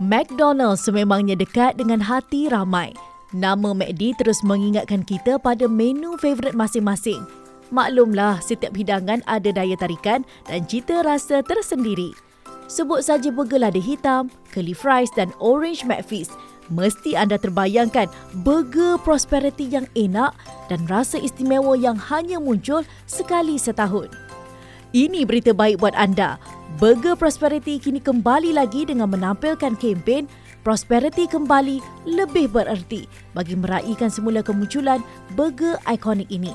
McDonald's sememangnya dekat dengan hati ramai. Nama McD terus mengingatkan kita pada menu favourite masing-masing. Maklumlah, setiap hidangan ada daya tarikan dan cita rasa tersendiri. Sebut saja burger lada hitam, curly fries dan orange McFeast. Mesti anda terbayangkan burger prosperity yang enak dan rasa istimewa yang hanya muncul sekali setahun. Ini berita baik buat anda. Burger Prosperity kini kembali lagi dengan menampilkan kempen Prosperity kembali lebih bererti bagi meraihkan semula kemunculan burger ikonik ini.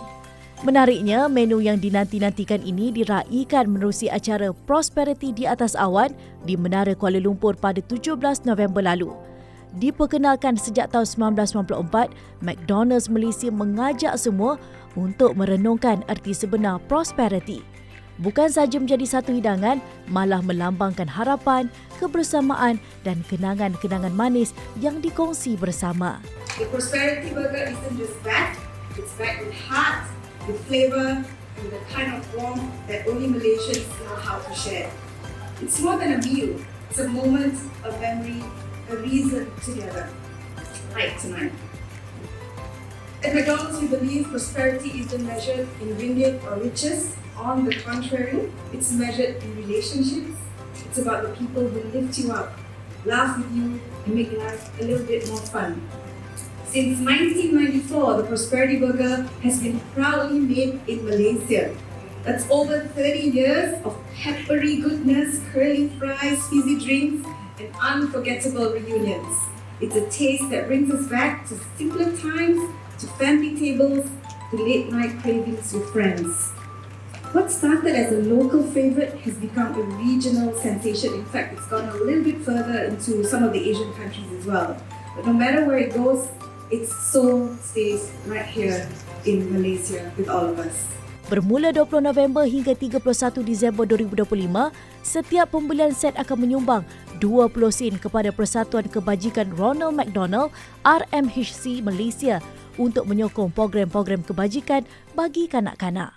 Menariknya, menu yang dinanti-nantikan ini diraihkan menerusi acara Prosperity di atas awan di Menara Kuala Lumpur pada 17 November lalu. Diperkenalkan sejak tahun 1994, McDonald's Malaysia mengajak semua untuk merenungkan erti sebenar prosperity bukan sahaja menjadi satu hidangan, malah melambangkan harapan, kebersamaan dan kenangan-kenangan manis yang dikongsi bersama. The prosperity burger isn't just that, it's packed with heart, with flavor, and the kind of warmth that only Malaysians know how to share. It's more than a meal, it's a moment, a memory, a reason together. Like tonight. At McDonald's, we believe prosperity isn't measured in ringgit or riches. On the contrary, it's measured in relationships. It's about the people who lift you up, laugh with you, and make life a little bit more fun. Since 1994, the Prosperity Burger has been proudly made in Malaysia. That's over 30 years of peppery goodness, curly fries, fizzy drinks, and unforgettable reunions. It's a taste that brings us back to simpler times, to family tables, to late night cravings with friends. What started as a local favorite has become a regional sensation. In fact, it's gone a little bit further into some of the Asian countries as well. But no matter where it goes, its soul stays right here in Malaysia with all of us. Bermula 20 November hingga 31 Disember 2025, setiap pembelian set akan menyumbang 20 sen kepada Persatuan Kebajikan Ronald McDonald RMHC Malaysia untuk menyokong program-program kebajikan bagi kanak-kanak.